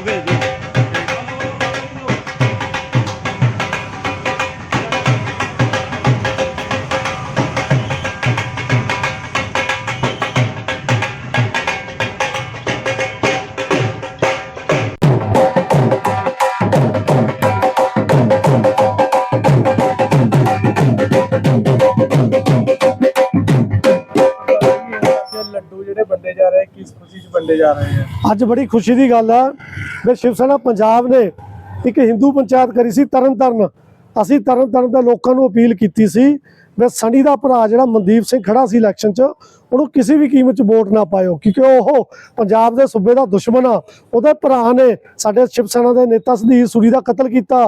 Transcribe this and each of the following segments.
love it ਲੱਡੂ ਜਿਹੜੇ ਵੰਡੇ ਜਾ ਰਹੇ, ਕਿਸ ਖੁਸ਼ੀ 'ਚ ਵੰਡੇ ਜਾ ਰਹੇ ਆ? ਅੱਜ ਬੜੀ ਖੁਸ਼ੀ ਦੀ ਗੱਲ ਹੈ ਕਿ ਸ਼ਿਵ ਸੈਨਾ ਪੰਜਾਬ ਨੇ ਇੱਕ ਹਿੰਦੂ ਪੰਚਾਇਤ ਕਰੀ ਸੀ ਤਰਨਤਾਰਨ। ਅਸੀਂ ਤਰਨਤਾਰਨ ਦੇ ਲੋਕਾਂ ਨੂੰ ਅਪੀਲ ਕੀਤੀ ਸੀ ਵੀ ਸਣੀ ਦਾ ਭਰਾ ਜਿਹੜਾ ਮਨਦੀਪ ਸਿੰਘ ਖੜਾ ਸੀ ਇਲੈਕਸ਼ਨ 'ਚ, ਉਹਨੂੰ ਕਿਸੇ ਵੀ ਕੀਮਤ 'ਚ ਵੋਟ ਨਾ ਪਾਇਓ। ਕਿਉਂਕਿ ਉਹ ਪੰਜਾਬ ਦੇ ਸੂਬੇ ਦਾ ਦੁਸ਼ਮਣ ਆ। ਉਹਦੇ ਭਰਾ ਨੇ ਸਾਡੇ ਸ਼ਿਵ ਸੈਨਾ ਦੇ ਨੇਤਾ ਸੁਧੀਰ ਸੂਰੀ ਦਾ ਕਤਲ ਕੀਤਾ।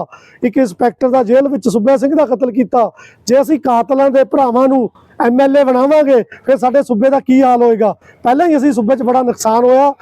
ਇੱਕ ਇੰਸਪੈਕਟਰ ਦਾ ਜੇਲ੍ਹ ਵਿੱਚ ਸੁੱਬੇ ਸਿੰਘ ਦਾ ਕਤਲ ਕੀਤਾ। ਜੇ ਅਸੀਂ ਕਾਤਲਾਂ ਦੇ ਭਰਾਵਾਂ ਨੂੰ ਐਮਐਲਏ ਬਣਾਵਾਂਗੇ, ਫਿਰ ਸਾਡੇ ਸੂਬੇ ਦਾ ਕੀ ਹਾਲ ਹੋਏਗਾ? ਪਹਿਲਾਂ ਹੀ ਅਸੀਂ ਸੂਬੇ 'ਚ ਬੜਾ ਨੁਕਸਾਨ ਹੋਇਆ।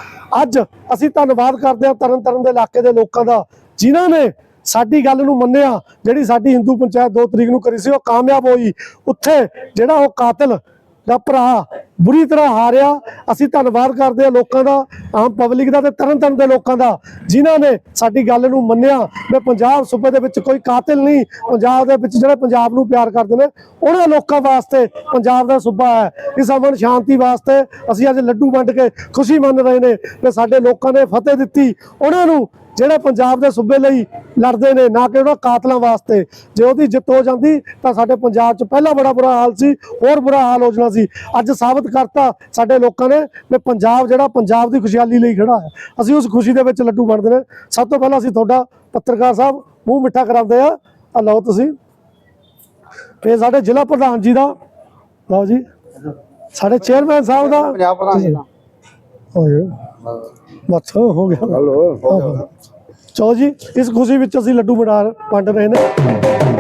ਅੱਜ ਅਸੀਂ ਧੰਨਵਾਦ ਕਰਦੇ ਹਾਂ ਤਰਨ ਤਾਰਨ ਦੇ ਇਲਾਕੇ ਦੇ ਲੋਕਾਂ ਦਾ, ਜਿਨ੍ਹਾਂ ਨੇ ਸਾਡੀ ਗੱਲ ਨੂੰ ਮੰਨਿਆ, ਜਿਹੜੀ ਸਾਡੀ ਹਿੰਦੂ ਪੰਚਾਇਤ 2 ਤਰੀਕ ਨੂੰ ਕਰੀ ਸੀ, ਉਹ ਕਾਮਯਾਬ ਹੋਈ। ਉੱਥੇ ਜਿਹੜਾ ਉਹ ਕਾਤਲ ਦਾ ਭਰਾ ਬੁਰੀ ਤਰ੍ਹਾਂ ਹਾਰਿਆ। ਅਸੀਂ ਧੰਨਵਾਦ ਕਰਦੇ ਹਾਂ ਲੋਕਾਂ ਦਾ, ਆਮ ਪਬਲਿਕ ਦਾ ਤੇ ਤਰਨ ਤਾਰਨ ਦੇ ਲੋਕਾਂ ਦਾ, ਜਿਨ੍ਹਾਂ ਨੇ ਸਾਡੀ ਗੱਲ ਨੂੰ ਮੰਨਿਆ। ਵੀ ਪੰਜਾਬ ਸੂਬੇ ਦੇ ਵਿੱਚ ਕੋਈ ਕਾਤਿਲ ਨਹੀਂ। ਪੰਜਾਬ ਦੇ ਵਿੱਚ ਜਿਹੜੇ ਪੰਜਾਬ ਨੂੰ ਪਿਆਰ ਕਰਦੇ ਨੇ, ਉਹਨਾਂ ਲੋਕਾਂ ਵਾਸਤੇ ਪੰਜਾਬ ਦਾ ਸੂਬਾ ਹੈ। ਇਸ ਅਮਨ ਸ਼ਾਂਤੀ ਵਾਸਤੇ ਅਸੀਂ ਅੱਜ ਲੱਡੂ ਵੰਡ ਕੇ ਖੁਸ਼ੀ ਮੰਨ ਰਹੇ ਨੇ ਕਿ ਸਾਡੇ ਲੋਕਾਂ ਨੇ ਫਤਿਹ ਦਿੱਤੀ। ਉਹਨਾਂ ਨੂੰ ਜਿਹੜੇ ਪੰਜਾਬ ਦੇ ਸੂਬੇ ਲਈ ਲੜਦੇ ਨੇ, ਨਾ ਕਿ ਉਹਨਾਂ ਕਾਤਲਾਂ ਵਾਸਤੇ। ਜੇ ਉਹਦੀ ਜਿੱਤ ਹੋ ਜਾਂਦੀ ਤਾਂ ਸਾਡੇ ਪੰਜਾਬ 'ਚ ਪਹਿਲਾਂ ਬੜਾ ਬੁਰਾ ਹਾਲ ਸੀ, ਹੋਰ ਬੁਰਾ ਹਾਲ ਹੋ ਜਾਣਾ ਸੀ। ਅੱਜ ਸਾਬਤ ਕਰਤਾ ਸਾਡੇ ਲੋਕਾਂ ਨੇ ਕਿ ਪੰਜਾਬ ਜਿਹੜਾ ਪੰਜਾਬ ਦੀ ਖੁਸ਼ਹਾਲੀ ਲਈ ਖੜਾ ਹੈ। ਅਸੀਂ ਉਸ ਖੁਸ਼ੀ ਦੇ ਵਿੱਚ ਲੱਡੂ ਵੰਡਦੇ ਨੇ। ਸਭ ਤੋਂ ਪਹਿਲਾਂ ਅਸੀਂ ਤੁਹਾਡਾ ਪੱਤਰਕਾਰ ਸਾਹਿਬ ਮੂੰਹ ਮਿੱਠਾ ਕਰਾਉਂਦੇ ਆ। ਆ ਲਓ ਤੁਸੀਂ। ਤੇ ਸਾਡੇ ਜ਼ਿਲ੍ਹਾ ਪ੍ਰਧਾਨ ਜੀ ਦਾ ਲਓ ਜੀ। ਸਾਡੇ ਚੇਅਰਮੈਨ ਸਾਹਿਬ ਦਾ। ਪੰਜਾਬ ਪ੍ਰਧਾਨ ਜੀ ਦਾ। ਹੋ ਗਿਆ। ਬਸ ਹੋ ਗਿਆ। ਹਲੋ ਚਲੋ ਜੀ ਇਸ ਖੁਸ਼ੀ ਵਿੱਚ ਅਸੀਂ ਲੱਡੂ ਬਣਾ ਵੰਡ ਰਹੇ ਨੇ।